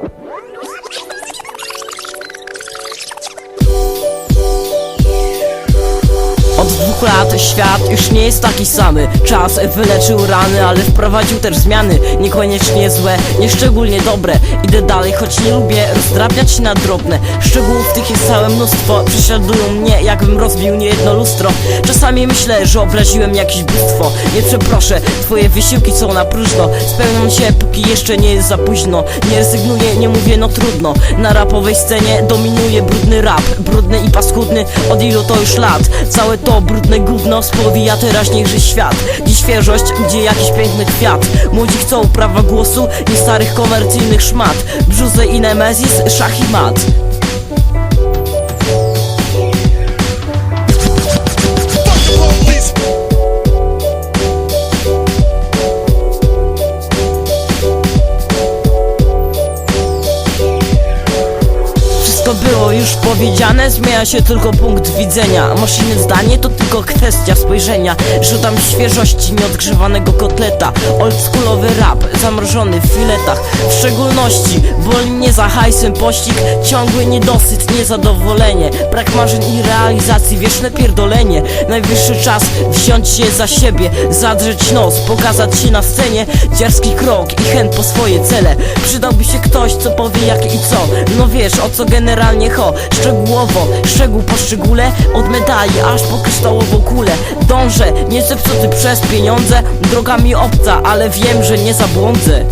Oh, Od dwóch lat świat już nie jest taki samy. Czas wyleczył rany, ale wprowadził też zmiany. Niekoniecznie złe, nieszczególnie dobre. Idę dalej, choć nie lubię rozdrabniać się na drobne. Szczegółów tych jest całe mnóstwo. Prześladują mnie, jakbym rozbił niejedno lustro. Czasami myślę, że obraziłem jakieś bóstwo. Nie przeproszę, twoje wysiłki są na próżno. Spełnią się, póki jeszcze nie jest za późno. Nie rezygnuję, nie mówię, no trudno. Na rapowej scenie dominuje brudny rap. Brudny i paskudny, od ilu to już lat? Całe to brudne gówno spowija teraźniejszy świat. Dziś świeżość, gdzie jakiś piękny kwiat. Młodzi chcą prawa głosu, nie starych komercyjnych szmat. Brzuze i Nemezis, szach i mat było już powiedziane, zmienia się tylko punkt widzenia. Masz inne zdanie, to tylko kwestia spojrzenia. Rzucam świeżości nieodgrzewanego kotleta. Oldschoolowy rap, zamrożony w filetach. W szczególności boli mnie za hajsem pościg. Ciągły niedosyt, niezadowolenie. Brak marzeń i realizacji, wieczne pierdolenie. Najwyższy czas wziąć się za siebie Zadrzeć nos, pokazać się na scenie. Dziarski krok i chęt po swoje cele. Przydałby się ktoś, co powie jak i co. No wiesz, o co generalnie ho Szczegółowo, szczegół po szczególe Od medali aż po kryształową kulę Dążę, nie zepsuty przez pieniądze. Droga mi obca, ale wiem, że nie zabłądzę